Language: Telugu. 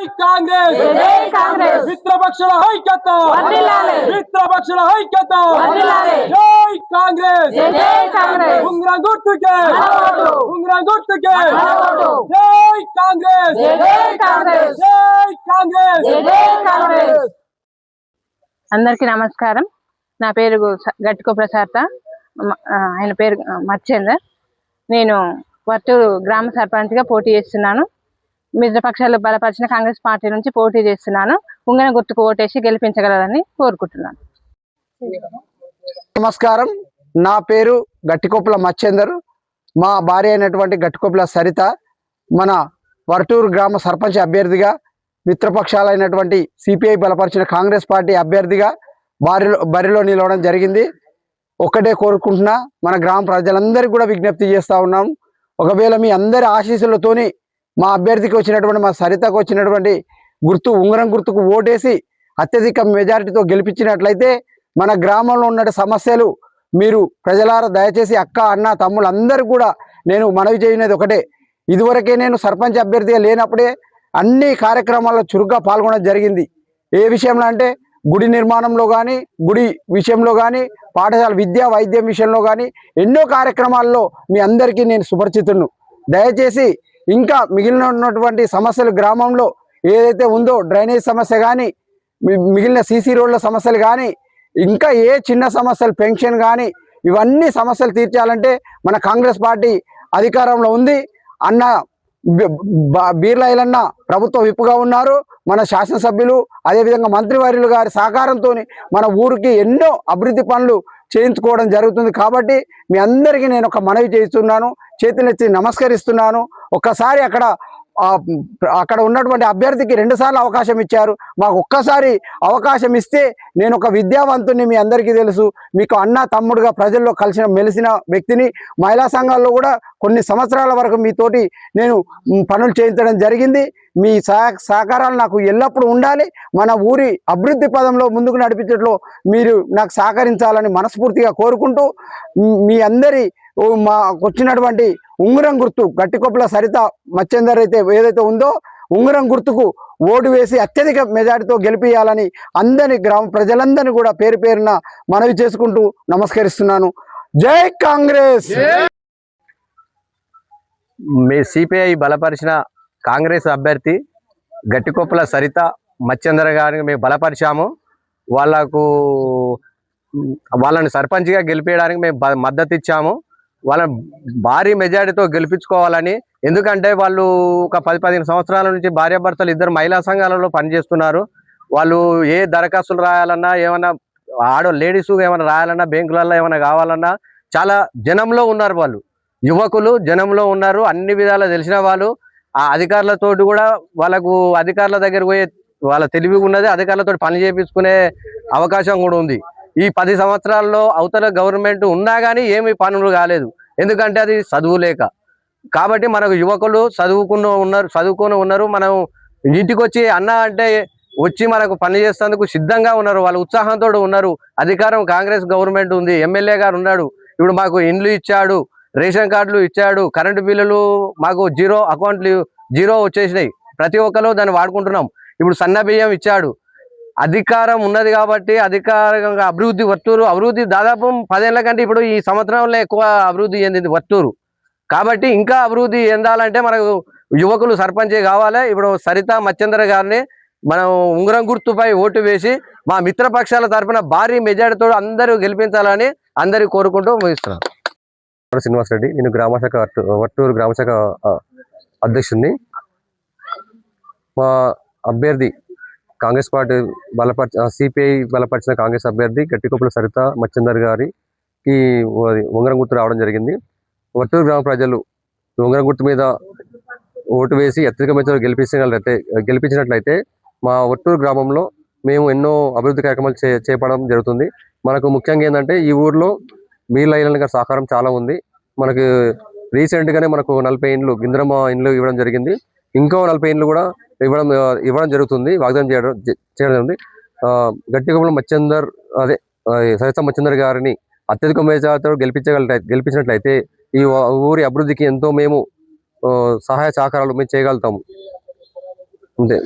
జై కాంగ్రెస్! జై కాంగ్రెస్! మిత్రపక్షుల ఐక్యత. మిత్రపక్షుల ఐక్యత. జై కాంగ్రెస్! జై కాంగ్రెస్! ఉంగరం గుర్తుకే. ఉంగరం గుర్తుకే. జై కాంగ్రెస్! జై కాంగ్రెస్! జై కాంగ్రెస్! జై కాంగ్రెస్! అందరికీ నమస్కారం. నా పేరు గట్టికో ప్రసాద్ ఆయన పేరు ఆ, మచ్చేందర్ నేను వర్తూరు గ్రామ సర్పంచ్గా పోటీ చేస్తున్నాను. మిత్రపక్షాలు బలపరిచిన కాంగ్రెస్ పార్టీ నుంచి పోటీ చేస్తున్నాను. ఉంగన గుర్తుకు ఓటేసి గెలిపించగలరని కోరుకుంటున్నాను. నమస్కారం. నా పేరు గట్టికొప్పుల మచ్చేందర్. మా భార్య అయినటువంటి గట్టికొప్పుల సరిత. మన వరటూరు గ్రామ సర్పంచ్ అభ్యర్థిగా మిత్రపక్షాలైనటువంటి సిపిఐ బలపరిచిన కాంగ్రెస్ పార్టీ అభ్యర్థిగా బారిలో బరిలో నిలవడం జరిగింది. ఒక్కటే కోరుకుంటున్నా మన గ్రామ ప్రజలందరికీ కూడా విజ్ఞప్తి చేస్తూ ఉన్నాం. ఒకవేళ మీ అందరి ఆశీస్సులతోని మా అభ్యర్థికి వచ్చినటువంటి మా సరితకు వచ్చినటువంటి గుర్తు ఉంగరం గుర్తుకు ఓటేసి అత్యధిక మెజారిటీతో గెలిపించినట్లయితే మన గ్రామంలో ఉన్న సమస్యలు మీరు ప్రజలారా దయచేసి అక్క అన్న తమ్ముళ్ళందరూ కూడా నేను మనవి చేయనేది ఒకటే. ఇదివరకే నేను సర్పంచ్ అభ్యర్థిగా లేనప్పుడే అన్ని కార్యక్రమాల్లో చురుగ్గా పాల్గొనడం జరిగింది. ఏ విషయంలో అంటే గుడి నిర్మాణంలో కానీ గుడి విషయంలో కానీ పాఠశాల విద్యా వైద్యం విషయంలో కానీ ఎన్నో కార్యక్రమాల్లో మీ అందరికీ నేను సుపరిచితును దయచేసి ఇంకా మిగిలిన ఉన్నటువంటి సమస్యలు గ్రామంలో ఏదైతే ఉందో డ్రైనేజ్ సమస్య కానీ మిగిలిన సీసీ రోడ్ల సమస్యలు కానీ ఇంకా ఏ చిన్న సమస్యలు పెన్షన్ కానీ ఇవన్నీ సమస్యలు తీర్చాలంటే మన కాంగ్రెస్ పార్టీ అధికారంలో ఉంది. అన్న బీర్లాయలన్న ప్రభుత్వ విప్పుగా ఉన్నారు. మన శాసనసభ్యులు అదేవిధంగా మంత్రివర్యులు గారి సహకారంతో మన ఊరికి ఎన్నో అభివృద్ధి పనులు చేయించుకోవడం జరుగుతుంది. కాబట్టి మీ అందరికీ నేను ఒక మనవి చేస్తున్నాను చేతులెత్తి నమస్కరిస్తున్నాను. ఒక్కసారి అక్కడ అక్కడ ఉన్నటువంటి అభ్యర్థికి రెండుసార్లు అవకాశం ఇచ్చారు. మాకు ఒక్కసారి అవకాశం ఇస్తే నేను ఒక విద్యావంతుని మీ అందరికీ తెలుసు. మీకు అన్న తమ్ముడుగా ప్రజల్లో కలిసిన మెలిసిన వ్యక్తిని మహిళా సంఘాల్లో కూడా కొన్ని సంవత్సరాల వరకు మీతోటి నేను పనులు చేయించడం జరిగింది. మీ సహ సహకారాలు నాకు ఎల్లప్పుడూ ఉండాలి. మన ఊరి అభివృద్ధి పదంలో ముందుకు నడిపించట్లో మీరు నాకు సహకరించాలని మనస్ఫూర్తిగా కోరుకుంటూ మీ అందరి మాకు వచ్చినటువంటి ఉంగరం గుర్తు గట్టికొప్పల సరిత మచ్చేందర్ అయితే ఏదైతే ఉందో ఉంగరం గుర్తుకు ఓటు వేసి అత్యధిక మెజార్టీతో గెలిపియాలని అందరి గ్రామ ప్రజలందరినీ కూడా పేరు పేరున మనవి చేసుకుంటూ నమస్కరిస్తున్నాను. జై కాంగ్రెస్! మీ సిపిఐ బలపరిచిన కాంగ్రెస్ అభ్యర్థి గట్టికొప్పల సరిత మత్స్యందర గారిని మేము బలపరిచాము. వాళ్ళకు వాళ్ళని సర్పంచ్గా గెలిపించడానికి మేము మద్దతు ఇచ్చాము వాళ్ళ భారీ మెజారిటీతో గెలిపించుకోవాలని. ఎందుకంటే వాళ్ళు ఒక పది పదిహేను సంవత్సరాల నుంచి భార్యాభర్తలు ఇద్దరు మహిళా సంఘాలలో పనిచేస్తున్నారు. వాళ్ళు ఏ దరఖాస్తులు రాయాలన్నా ఏమన్నా ఆడో లేడీస్ ఏమైనా రాయాలన్నా బ్యాంకులలో ఏమైనా కావాలన్నా చాలా జనంలో ఉన్నారు వాళ్ళు. యువకులు జనంలో ఉన్నారు అన్ని విధాలా తెలిసిన వాళ్ళు. ఆ అధికారులతోటి కూడా వాళ్ళకు అధికారుల దగ్గర పోయే వాళ్ళ తెలివి ఉన్నది అధికారులతో పని చేపించుకునే అవకాశం కూడా ఉంది. ఈ పది సంవత్సరాల్లో అవతల గవర్నమెంట్ ఉన్నా కానీ ఏమి పనులు కాలేదు. ఎందుకంటే అది చదువు లేక. కాబట్టి మనకు యువకులు చదువుకున్న ఉన్నారు చదువుకుని ఉన్నారు. మనం ఇంటికి వచ్చి అన్న అంటే వచ్చి మనకు పని చేసేందుకు సిద్ధంగా ఉన్నారు. వాళ్ళు ఉత్సాహంతో ఉన్నారు. అధికారం కాంగ్రెస్ గవర్నమెంట్ ఉంది. ఎమ్మెల్యే గారు ఉన్నాడు. ఇప్పుడు మాకు ఇండ్లు ఇచ్చాడు రేషన్ కార్డులు ఇచ్చాడు కరెంటు బిల్లులు మాకు జీరో అకౌంట్లు జీరో వచ్చేసినాయి. ప్రతి ఒక్కరు దాన్ని వాడుకుంటున్నాం. ఇప్పుడు సన్న బియ్యం ఇచ్చాడు. అధికారం ఉన్నది కాబట్టి అధికారంగా అభివృద్ధి వత్తూరు. అభివృద్ధి దాదాపు పదేళ్ళ కంటే ఇప్పుడు ఈ సంవత్సరంలో ఎక్కువ అభివృద్ధి చెందింది వత్తూరు. కాబట్టి ఇంకా అభివృద్ధి చెందాలంటే మనకు యువకులు సర్పంచ్ కావాలి. ఇప్పుడు సరిత మచ్చేంద్ర గారిని మనం ఉంగరం గుర్తుపై ఓటు వేసి మా మిత్రపక్షాల తరఫున భారీ మెజార్టీతో అందరూ గెలిపించాలని అందరూ కోరుకుంటూ ముగిస్తున్నాను. శ్రీనివాస్ రెడ్డి నేను గ్రామశాఖ వట్టూరు గ్రామశాఖ అధ్యక్షుడిని మా అభ్యర్థి కాంగ్రెస్ పార్టీ బలపరిచిన సిపిఐ బలపరిచిన కాంగ్రెస్ అభ్యర్థి గట్టికొప్పుల సరిత మచ్చందర్ గారికి ఉంగరం గుర్తు రావడం జరిగింది. వట్టూరు గ్రామ ప్రజలు ఉంగరం గుర్తు మీద ఓటు వేసి అత్యధిక మెచ్చలు గెలిపించినట్లయితే గెలిపించినట్లయితే మా ఒట్టూరు గ్రామంలో మేము ఎన్నో అభివృద్ధి కార్యక్రమాలు చే చేపడడం జరుగుతుంది. మనకు ముఖ్యంగా ఏంటంటే ఈ ఊర్లో మీర్ లైలన్ గారి సహకారం చాలా ఉంది. మనకు రీసెంట్ గానే మనకు నలభై ఇండ్లు గింద్రమ్మ ఇండ్లు ఇవ్వడం జరిగింది. ఇంకో నలభై ఇండ్లు కూడా ఇవ్వడం ఇవ్వడం జరుగుతుంది వాగ్దానం చేయడం చేయడం జరుగుతుంది. ఆ, గట్టిగొప్పల మచ్చందర్ అదే సరిత మచ్చందర్ గారిని అత్యధిక మెజార్టీతో గెలిపించగల గెలిపించినట్లయితే ఈ ఊరి అభివృద్ధికి ఎంతో మేము సహాయ సహకారాలు మేము చేయగలుగుతాము. అంతే.